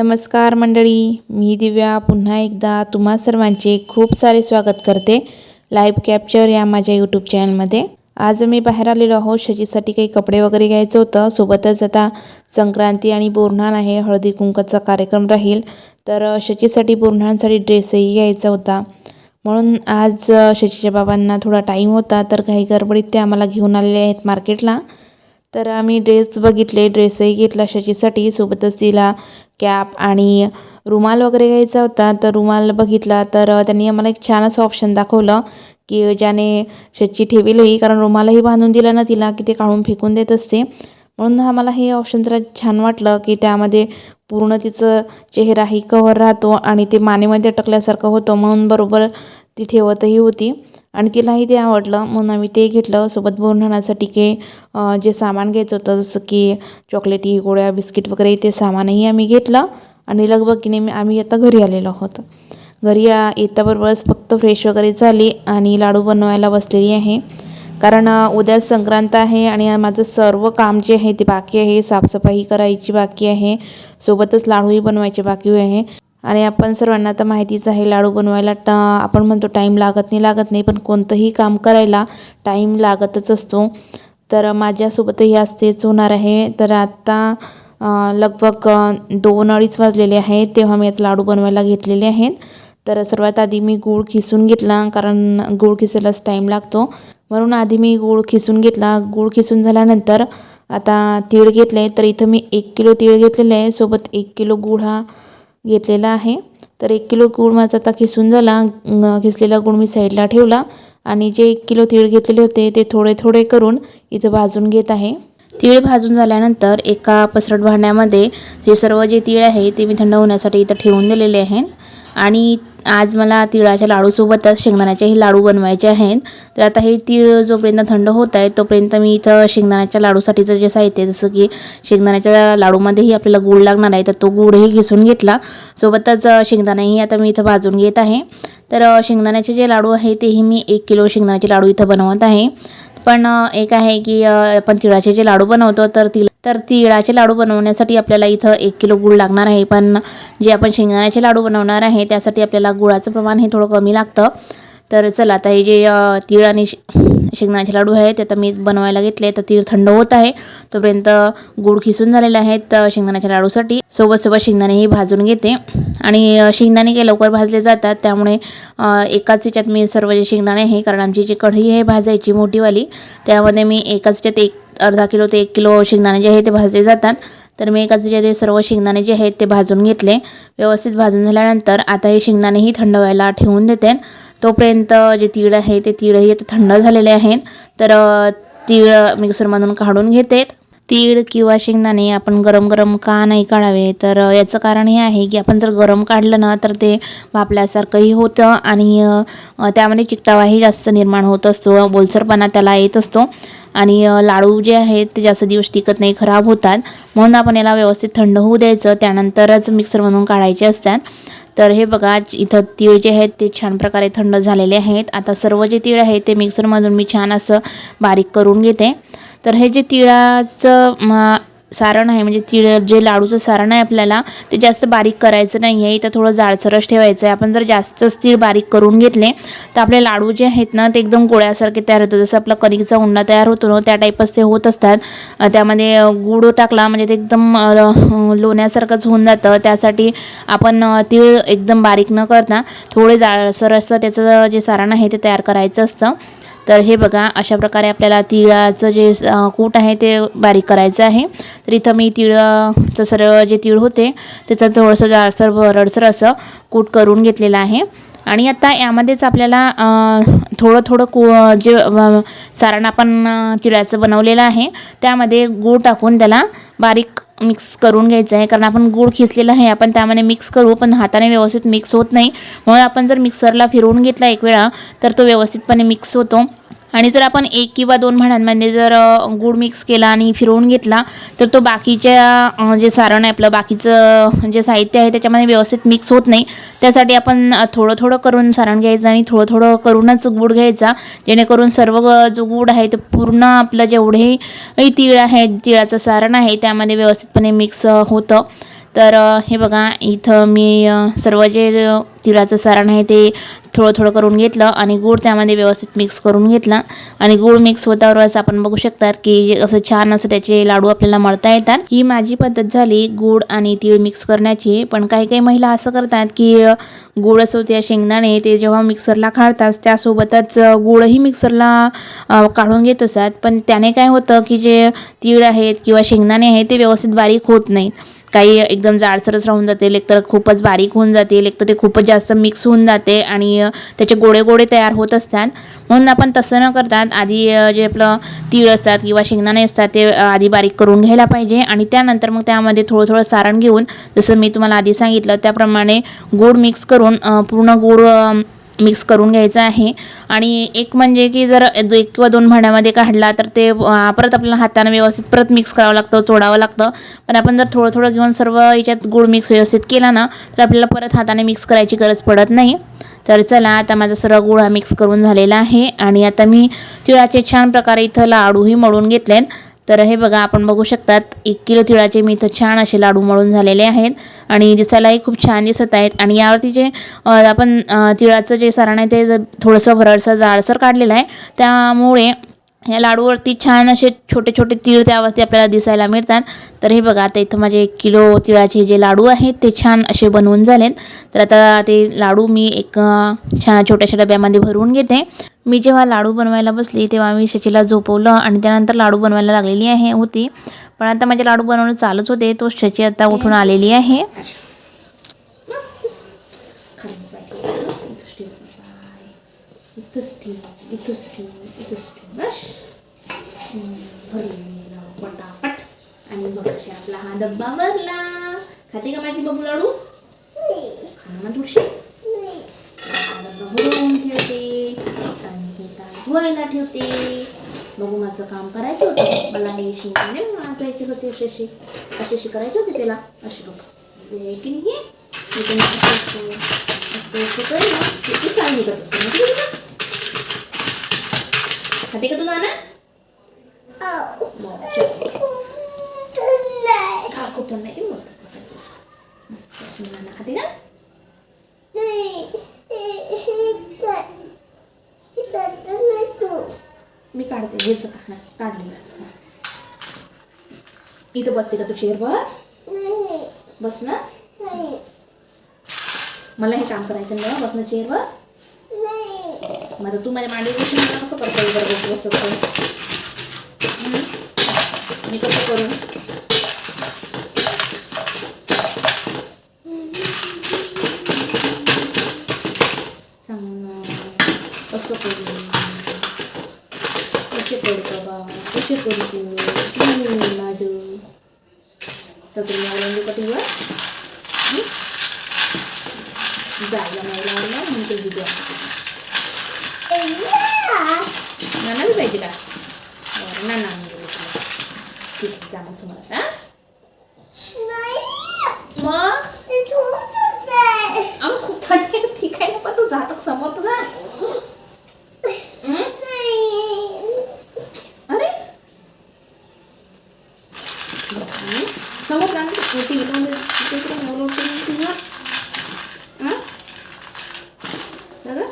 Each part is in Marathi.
नमस्कार मंडळी मी दिव्या पुन्हा एकदा तुम्हा सर्वांचे खूप सारे स्वागत करते लाईव्ह कॅप्चर या माझ्या यूट्यूब चॅनलमध्ये आज मी बाहेर आलेलो आहोत शजीसाठी काही कपडे वगैरे घ्यायचं होतं. सोबतच आता संक्रांती आणि बोरन्हाण आहे हळदी कुंकाचा कार्यक्रम राहील. तर शशीसाठी बोरणांसाठी ड्रेसही घ्यायचा होता. म्हणून आज शशीच्या बाबांना थोडा टाईम होता तर काही गडबडीत ते आम्हाला घेऊन आलेले आहेत मार्केटला तर आम्ही ड्रेस बघितले ड्रेसही घेतला शशीसाठी. सोबतच तिला कॅप आणि रुमाल वगैरे घ्यायचा होता. तर रुमाल बघितला तर त्यांनी आम्हाला एक छान असं ऑप्शन दाखवलं की ज्याने शची ठेवीलही. कारण रुमालही बांधून दिला ना तिला की ते काढून फेकून देत असते. म्हणून आम्हाला हे ऑप्शन जरा छान वाटलं की त्यामध्ये पूर्ण तिचं चेहराही कव्हर राहतो आणि ते मानेमध्ये अटकल्यासारखं होतं. म्हणून बरोबर ती ठेवतही होती. आणि तिलाही ते आवडलं म्हणून आम्ही ते घेतलं. सोबत बोरणासाठी के जे सामान घ्यायचं होतं जसं की चॉकलेटी गोळ्या बिस्किट वगैरे ते सामानही आम्ही घेतलं. आणि लगबगीने नाही आम्ही आता घरी आलेलो आहोत. घरी या येताबरोबरच फक्त फ्रेश वगैरे झाली आणि लाडू बनवायला बसलेली आहे. कारण उद्या संक्रांत आहे आणि माझं सर्व काम जे आहे ते बाकी आहे साफसफाई करायची बाकी आहे. सोबतच लाडूही बनवायचे बाकी आहे. आणि आपण सर्वांना तर माहितीच आहे लाडू बनवायला टा आपण म्हणतो टाईम लागत नाही लागत नाही पण कोणतंही काम करायला टाईम लागतच असतो. तर माझ्यासोबतही आज तेच होणार आहे. तर आत्ता लगभग दोन अडीच वाजलेले आहेत तेव्हा मी आता लाडू बनवायला घेतलेले आहेत. तर सर्वात आधी मी गूळ खिसून घेतला कारण गूळ खिसायलाच टाईम लागतो. म्हणून आधी मी गूळ खिसून घेतला. गूळ खिसून झाल्यानंतर आता तीळ घेतले तर इथं मी एक किलो तीळ घेतलेले आहे. सोबत एक किलो गूळ हा घेतलेला आहे. तर एक किलो गूळ माझा आता खिसून झाला. खिसलेला गूळ मी साईडला ठेवला आणि जे एक किलो तीळ घेतलेले होते ते थोडे थोडे करून इथं भाजून घेत आहे. तीळ भाजून झाल्यानंतर एका पसरट भांड्यामध्ये हे सर्व जे तीळ आहे ते मी थंड होण्यासाठी इथं ठेवून दिलेले आहे आणि आज मला तिळाच्या लाडूसोबतच शेंगदाण्याचेही लाडू बनवायचे आहेत. तर आता हे तीळ जोपर्यंत थंड होत आहे तोपर्यंत मी इथं शेंगदाण्याच्या लाडूसाठीचं जे साहित्य जसं की शेंगदाण्याच्या लाडूमध्येही आपल्याला गूळ लागणार आहे तर तो गूळही घिसून घेतला. सोबतच शेंगदाणाही आता मी इथं भाजून घेत आहे. तर शेंगदाण्याचे जे लाडू आहे तेही मी एक किलो शेंगदाण्याचे लाडू इथं बनवत आहे. पण एक आहे की आपण तिळाचे जे लाडू बनवतो तर तिळ तर तिळाचे लाडू बनवण्यासाठी आपल्याला इथं एक किलो गूळ लागणार आहे. पण जे आपण शेंगदाण्याचे लाडू बनवणार आहे त्यासाठी आपल्याला गुळाचं प्रमाण हे थोडं कमी लागतं. तर चला आता हे जे तीळ आणि शेंगदाण्याचे लाडू आहेत ते आता मी बनवायला घेतले तर तीळ थंड होत आहे. तोपर्यंत गुळ खिसून झालेले आहेत शेंगदाण्याच्या लाडूसाठी. सोबत सोबत शेंगदाणेही भाजून घेते. आणि शेंगदाणे काही लवकर भाजले जातात त्यामुळे एकाच याच्यात मी सर्व जे शेंगदाणे आहे कारण आमची जी कढई आहे भाजायची मोठीवाली त्यामध्ये मी एकाच याच्यात एक अर्धा किलो ते एक किलो शेंगदाणे जे आहे ते भाजले जातात. तर मी एकाच जे सर्व शेंगदाणे जे आहेत ते भाजून घेतले. व्यवस्थित भाजून झाल्यानंतर आता हे शेंगदाणेही थंड व्हायला ठेवून देते. तोपर्यंत जे तीळ आहे ते तीळही आता थंड झालेले आहेत. तर तीळ मिक्सरमधून काढून घेते. तीळ किंवा शेंगदाणे आपण गरम गरम का नाही काढावे? तर याचं कारण हे आहे की आपण जर गरम काढलं ना तर ते वापल्यासारखंही होतं आणि त्यामध्ये चिकटावाही जास्त निर्माण होत असतो. बोलसरपणा त्याला येत असतो. आणि लाडू जे आहेत ते जास्त दिवस टिकत नाही खराब होतात. म्हणून आपण याला व्यवस्थित थंड होऊ द्यायचं. त्यानंतरच मिक्सरमधून काढायचे असतात. तर हे बघा इथं तीळ जे आहेत ते छान प्रकारे थंड झालेले आहेत. आता सर्व जे तीळ आहेत ते मिक्सरमधून मी छान असं बारीक करून घेते. तर हे जे तिळाचं सारण आहे म्हणजे तिळ जे लाडूचं सारण आहे आपल्याला ते जास्त बारीक करायचं नाही आहे. इथं थोडं जाडसरच ठेवायचं आहे. आपण जर जास्तच तीळ बारीक करून घेतले तर आपले लाडू जे आहेत ना ते एकदम गोळ्यासारखे तयार होतं जसं आपला कणिकचा उंडा तयार होतो ना त्या टाईपच ते होत असतात. त्यामध्ये गुड टाकला म्हणजे ते एकदम लोण्यासारखंच होऊन जातं. त्यासाठी आपण तीळ एकदम बारीक न करता थोडे जाडसर असं त्याचं जे सारण आहे ते तयार करायचं असतं. तर हे बघा अशा प्रकारे आपल्याला तिळाचं जे कूट आहे ते बारीक करायचं आहे. तर इथं मी तिळाचं सरळ जे तीळ होते त्याचं थोडंसं जाडसर भरडसर असं कूट करून घेतलेलं आहे. आणि आता यामध्येच आपल्याला थोडं थोडं कु जे सारण आपण तिळाचं बनवलेलं आहे त्यामध्ये गूळ टाकून त्याला बारीक मिक्स करून घ्यायचं आहे. कारण आपण गूळ खिसलेलं आहे आपण त्यामध्ये मिक्स करू पण हाताने व्यवस्थित मिक्स होत नाही. म्हणून आपण जर मिक्सरला फिरवून घेतला एक वेळा तर तो व्यवस्थितपणे मिक्स होतो. आणि जर आपण एक किंवा दोन भांड्यांमध्ये जर गूळ मिक्स केला आणि फिरवून घेतला तर तो बाकीच्या जे सारण आहे आपलं बाकीचं जे साहित्य आहे त्याच्यामध्ये व्यवस्थित मिक्स होत नाही. त्यासाठी आपण थोडं थोडं करून सारण घ्यायचं आणि थोडं थोडं करूनच गूळ घ्यायचा जेणेकरून सर्व जो गूळ आहे तो पूर्ण आपलं जेवढेही तीळ आहे तिळाचं सारण आहे त्यामध्ये व्यवस्थितपणे मिक्स होतं. तर हे बघा इथं मी सर्व जे तिळाचं सारण आहे ते थोडं थोडं करून घेतलं आणि गूळ त्यामध्ये व्यवस्थित मिक्स करून घेतला. आणि गूळ मिक्स होतावरच आपण बघू शकतात की असं छान असं त्याचे लाडू आपल्याला मळता येतात. ही माझी पद्धत झाली गूळ आणि तीळ मिक्स करण्याची. पण काही काही महिला असं करतात की गूळ असो त्या शेंगदाणे ते जेव्हा मिक्सरला काढतात त्यासोबतच गूळही मिक्सरला काढून घेत असतात. पण त्याने काय होतं की जे तीळ आहेत किंवा शेंगदाणे आहेत ते व्यवस्थित बारीक होत नाहीत. काही एकदम जाडसरच राहून जाते एकतर खूपच बारीक होऊन जाते एकतर ते खूपच जास्त मिक्स होऊन जाते आणि त्याचे गोडे गोडे तयार होत असतात. म्हणून आपण तसं न करतात आधी जे आपलं तीळ असतात किंवा शेंगदाणे असतात ते आधी बारीक करून घ्यायला पाहिजे आणि त्यानंतर मग त्यामध्ये थोडं थोडं सारण घेऊन जसं मी तुम्हाला आधी सांगितलं त्याप्रमाणे गूळ मिक्स करून पूर्ण गूळ मिक्स करून घ्यायचं आहे. आणि एक म्हणजे की जर एक किंवा दोन भांड्यामध्ये काढला तर ते परत आपल्याला हाताने व्यवस्थित परत मिक्स करावं लागतं चोडावं लागतं. पण आपण जर थोडं थोडं घेऊन सर्व याच्यात गूळ मिक्स व्यवस्थित केला ना तर आपल्याला परत हाताने मिक्स करायची गरज पडत नाही. तर चला आता माझा सर्व गूळ हा मिक्स करून झालेला आहे. आणि आता मी तिळाचे छान प्रकारे इथं लाडूही मळून घेतलेत. तर हे बघा आपण बघू शकतात एक किलो तिळाचे मी इथं छान असे लाडू मळून झालेले आहेत आणि दिसायलाही खूप छान दिसत आहेत. आणि यावरती जे आपण तिळाचं जे सारण आहे ते थोडंसं भरडसं जाडसर काढलेलं आहे त्यामुळे या लाडूवरती छान असे छोटे छोटे तीळ त्यावरती आपल्याला दिसायला मिळतात. तर हे बघा आता इथं माझे एक किलो तिळाचे जे लाडू आहेत ते छान असे बनवून झालेत. तर आता ते लाडू मी एक छान छोट्याशा डब्यामध्ये भरून घेते. मी जेव्हा लाडू बनवायला बसली तेव्हा मी शचीला झोपवलं आणि त्यानंतर लाडू बनवायला लागलेली आहे होती. पण आता माझे लाडू बनवणं चालूच होते तो शची आता उठून आलेली आहे. इथंच ठेव इथंच ठेव इथंच ठेव बस भरलेला पटापट आणि कशी आपला हा डब्बा भरला खाते का माझी बबू लाडू खाना ना तुळशी डब्बा भरून ठेवते आणि हे ताट धुवायला ठेवते बघू माझं काम करायचं होतं मला हे शिंकाने वाचायचे होते अशी अशी अशी अशी करायची होती त्याला अशी बघ हे की नाही हे असं असं असं असं करून ते चांगली करत असते? खाते का तू नाना? बरं, चल. खा नाना खाते का मी काढते हेच का? काढले काढलेलंच का इथं बसते का तू चेअरवर बस ना. मला हे काम करायचं ना बसणं चेअरवर मग आता तू माझ्या मांडीवर बसून मला कसं करता येईल बरं बसू बसू हं? मी कसं करू सांग ना कसं करू कसे करू बाबा कसे करू तू तू माझं चतुर्मी आवडली का तुला हं? जायला नाही लावला म्हणून ते व्हिडिओ नाना बी पाहिजे का बरं नाना आणून देऊ तुला ठीक आहे जा मग समोर हा मग अहो खूप थंड आहे ठीक आहे ना पण तू जातो समोर तर जा हं? अरे हं? समोर जा ना टी व्ही मध्ये तिकडे मोबाईल करून तुझा हं? दादा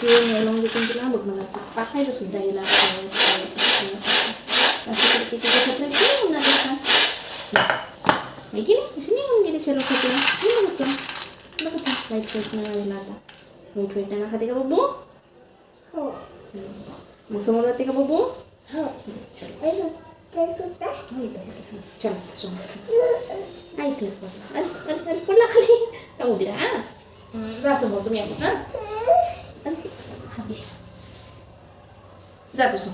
ते लावून देतो तुला बघ मला असं पाठायचं सुद्धा येईल असं असं करते की ते खतरे होऊन जाते का आहे की नाही कशी निघून गेले चलो खाते निघून कसं बघ कसं वाईट वाईट मिळालेला आता वाईट वाईट ना खाते का बब्बू मग समोर जाते का बब्बू चलो चल समोर आई ठेव अरे अरे अरे पडला खाली उभी राहा हं, जा समोर तुम्ही आधी हां अरे, खाली. जातो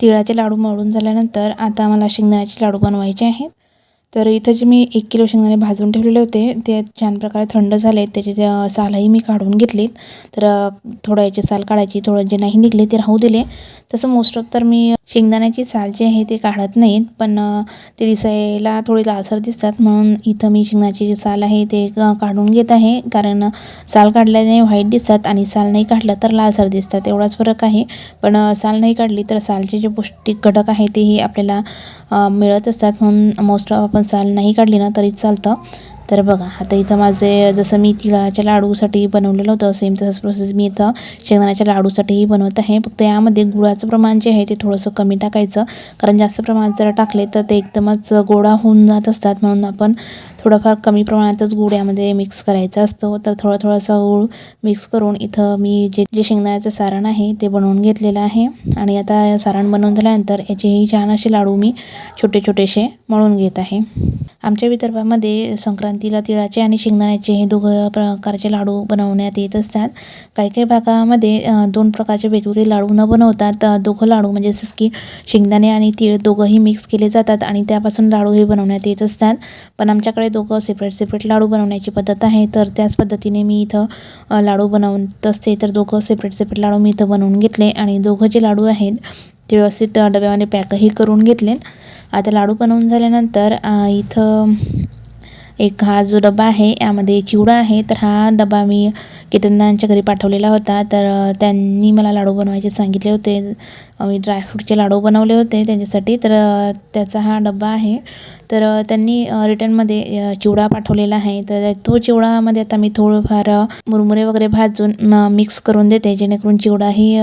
तिळाचे लाडू मळून झाल्यानंतर आता मला शेंगदाण्याचे लाडू बनवायचे आहेत. तर इथं जे मी एक किलो शेंगदाणे भाजून ठेवलेले होते ते छान प्रकारे थंड झाले त्याचे सालही मी काढून घेतले तर थोडं याचे साल काढायची थोडं जे नाही निघले ते राहू दिले. तसं मोस्ट ऑफ तर मी शेंगदाण्याची साल जी आहे ते काढत नाहीत पण ते दिसायला थोडी लालसर दिसतात. म्हणून इथं मी शेंगदाण्याची जी साल आहे ते काढून घेत आहे. कारण साल काढल्याने व्हाईट दिसतात आणि साल नाही काढलं तर लालसर दिसतात. एवढाच फरक आहे. पण साल नाही काढली तर सालचे जे पौष्टिक घटक आहे तेही आपल्याला मिळत असतात. म्हणून मोस्ट ऑफ आपण साल नाही काढली ना तरी चालतं. तर बघा आता इथं माझे जसं मी तिळाच्या लाडूसाठी बनवलेलं होतं सेम तसंच प्रोसेस मी इथं शेंगदाण्याच्या लाडूसाठीही बनवत आहे. फक्त यामध्ये गुळाचं प्रमाण जे आहे ते थोडंसं कमी टाकायचं. कारण जास्त प्रमाणात जर टाकले तर ते एकदमच गोडा होऊन जात असतात. म्हणून आपण थोडंफार कमी प्रमाणातच गूळ यामध्ये मिक्स करायचा असतो. तर थोडा थोडासा गूळ मिक्स करून इथं मी जे जे शेंगदाण्याचं सारण आहे ते बनवून घेतलेलं आहे. आणि आता सारण बनवून झाल्यानंतर याचेही छान असे लाडू मी छोटे छोटेसे मळून घेत आहे. आमच्या विदर्भामध्ये संक्रांतीला तिळाचे आणि शेंगदाण्याचे हे दोघं प्रकारचे लाडू बनवण्यात येत असतात. काही काही भागामध्ये दोन प्रकारचे वेगवेगळे लाडू न बनवतात. दोघं लाडू म्हणजे जसं की शेंगदाणे आणि तीळ दोघंही मिक्स केले जातात आणि त्यापासून लाडू हे बनवण्यात येत असतात. पण आमच्याकडे दोघं सेपरेट सेपरेट लाडू बनवण्याची पद्धत आहे. तर त्याच पद्धतीने मी इथं लाडू बनवत असते. तर दोघं सेपरेट सेपरेट लाडू मी इथं बनवून घेतले आणि दोघं जे लाडू आहेत ते व्यवस्थित डब्यामध्ये पॅकही करून घेतले. आता लाडू बनवून झाल्यानंतर इथं एक हा जो डबा आहे यामध्ये चिवडा आहे. तर हा डबा मी केतनदांच्या घरी पाठवलेला होता. तर त्यांनी मला लाडू बनवायचे सांगितले होते. मी ड्रायफ्रूटचे लाडू बनवले होते त्यांच्यासाठी. तर त्याचा हा डबा आहे. तर त्यांनी रिटर्नमध्ये चिवडा पाठवलेला आहे. तर तो चिवडामध्ये आता मी थोडंफार मुरमुरे वगैरे भाजून मिक्स करून देते. जेणेकरून चिवडाही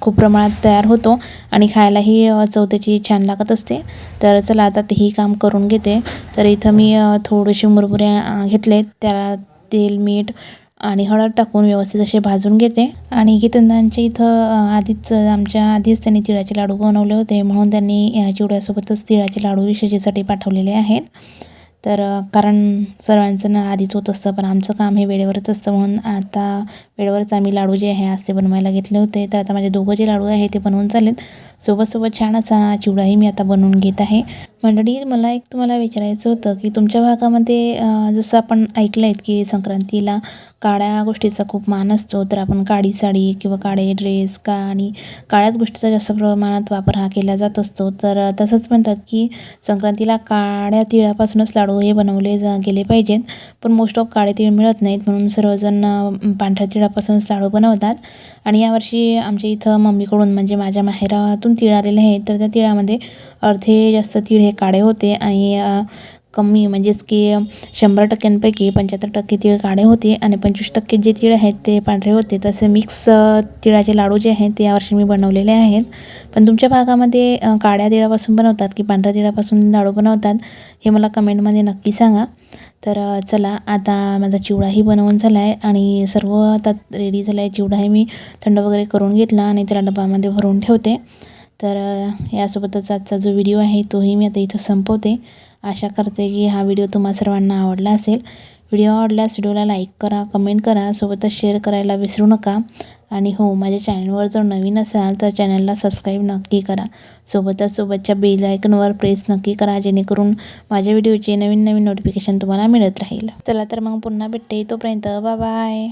खूप प्रमाणात तयार होतो आणि खायलाही चव त्याची छान लागत असते. तर चला आता तेही काम करून घेते. तर इथं मी थोडेसे मुरमुरे घेतले त्याला तेल मीठ आणि हळद टाकून व्यवस्थित असे भाजून घेते. आणि गीतंदांच्या इथं आधीच आमच्या आधीच त्यांनी तिळाचे लाडू बनवले होते. म्हणून त्यांनी चिवड्यासोबतच तिळाचे लाडू विशेषेसाठी पाठवलेले आहेत. तर कारण सर्वांचं ना आधीच होत असतं पण आमचं काम हे वेळेवरच असतं. म्हणून आता वेळेवरच आम्ही लाडू जे आहे आज ते बनवायला घेतले होते. तर आता माझे दोघं जे लाडू आहे ते बनवून चालेल सोबतसोबत छान असा चिवडाही मी आता बनवून घेत आहे. मंडळी मला एक तुम्हाला विचारायचं होतं की तुमच्या भागामध्ये जसं आपण ऐकलं आहेत की संक्रांतीला काळ्या गोष्टीचा खूप मान असतो तर आपण काळी साडी किंवा काळे ड्रेस का आणि काळ्याच गोष्टीचा जास्त प्रमाणात वापर हा केला जात असतो. तर तसंच म्हणतात की संक्रांतीला काळ्या तिळापासूनच लाडू हे बनवले जा गेले पाहिजेत. पण मोस्ट ऑफ काळे तीळ मिळत नाहीत म्हणून सर्वजण पांढऱ्या तिळापासूनच लाडू बनवतात. आणि यावर्षी आमच्या इथं मम्मीकडून म्हणजे माझ्या माहेरातून तीळ आलेले आहे तर त्या तिळामध्ये अर्धे जास्त तीळ हे काळे होते आणि कमी म्हणजेच की शंभर टक्क्यांपैकी पंच्याहत्तर टक्के तीळ काळे होते आणि पंचवीस टक्के जे तीळ आहेत ते पांढरे होते. तसे मिक्स तिळाचे लाडू जे आहेत ते यावर्षी मी बनवलेले आहेत. पण तुमच्या भागामध्ये काळ्या तिळापासून बनवतात की पांढऱ्या तिळापासून लाडू बनवतात हे मला कमेंटमध्ये नक्की सांगा. तर चला आता माझा चिवडाही बनवून झाला आहे आणि सर्व आता रेडी झाला आहे चिवडाही मी थंड वगैरे करून घेतला आणि त्याला डब्यामध्ये भरून ठेवते. तर यासोबतच आजचा जो व्हिडिओ आहे तोही मी आता इथं संपवते. आशा करते की हा व्हिडिओ तुम्हा सर्वांना आवडला असेल. व्हिडिओ आवडल्यास व्हिडिओला लाईक करा कमेंट करा सोबतच शेअर करायला विसरू नका. आणि हो माझ्या चॅनलवर जर नवीन असाल तर चॅनलला सबस्क्राईब नक्की करा. सोबतच सोबतच्या बेल आयकनवर प्रेस नक्की करा जेणेकरून माझ्या व्हिडिओचे नवीन नवीन नोटिफिकेशन तुम्हाला मिळत राहील. चला तर मग पुन्हा भेटते. तोपर्यंत बाय.